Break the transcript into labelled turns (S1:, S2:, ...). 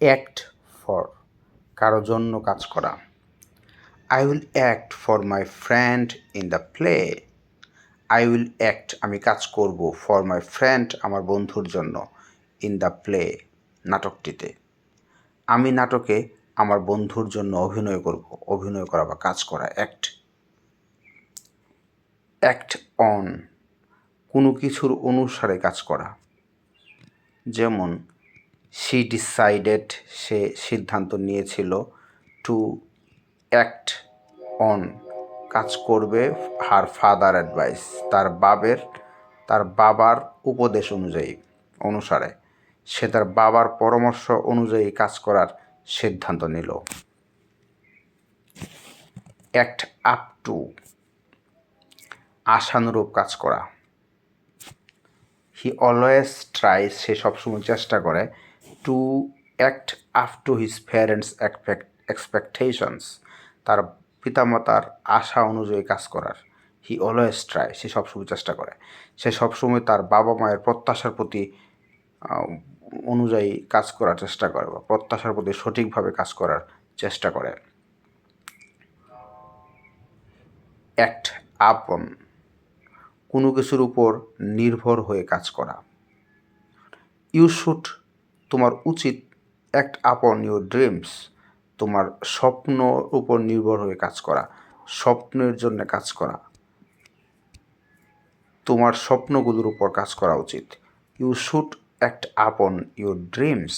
S1: Act for কারও জন্য কাজ করা। I will act for my friend in the play I will act আমি কাজ করব ফর মাই ফ্রেন্ড আমার বন্ধুর জন্য ইন দ্য প্লে নাটকটিতে। আমি নাটকে আমার বন্ধুর জন্য অভিনয় করব, অভিনয় করা বা কাজ করা অ্যাক্ট অ্যাক্ট অন কোনো কিছুর অনুসারে কাজ করা। যেমন শি ডিসাইডেড সে সিদ্ধান্ত নিয়েছিল টু অ্যাক্ট অন কাজ করবে হার ফাদার অ্যাডভাইস তার বাবের, তার বাবার উপদেশ অনুযায়ী, অনুসারে। সে তার বাবার পরামর্শ অনুযায়ী কাজ করার সিদ্ধান্ত নিল। অ্যাক্ট আপ টু আশানুরূপ কাজ করা। হি অলওয়েজ ট্রাইস সে সবসময় চেষ্টা করে to act up to his parents expectations তার পিতামাতার আশা অনুযায়ী কাজ করার। হি অলওয়েজ ট্রাই সে সবসময় চেষ্টা করে। সে সবসময় তার বাবা মায়ের প্রত্যাশার প্রতি অনুযায়ী কাজ করার চেষ্টা করে বা প্রত্যাশার প্রতি সঠিকভাবে কাজ করার চেষ্টা করে। অ্যাক্ট আপন কোনো কিছুর উপর নির্ভর হয়ে কাজ করা। ইউ শুড তোমার উচিত অ্যাক্ট আপন ইউর ড্রিমস তোমার স্বপ্ন উপর নির্ভর হয়ে কাজ করা, স্বপ্নের জন্য কাজ করা। তোমার স্বপ্নগুলোর উপর কাজ করা উচিত। You should act upon your dreams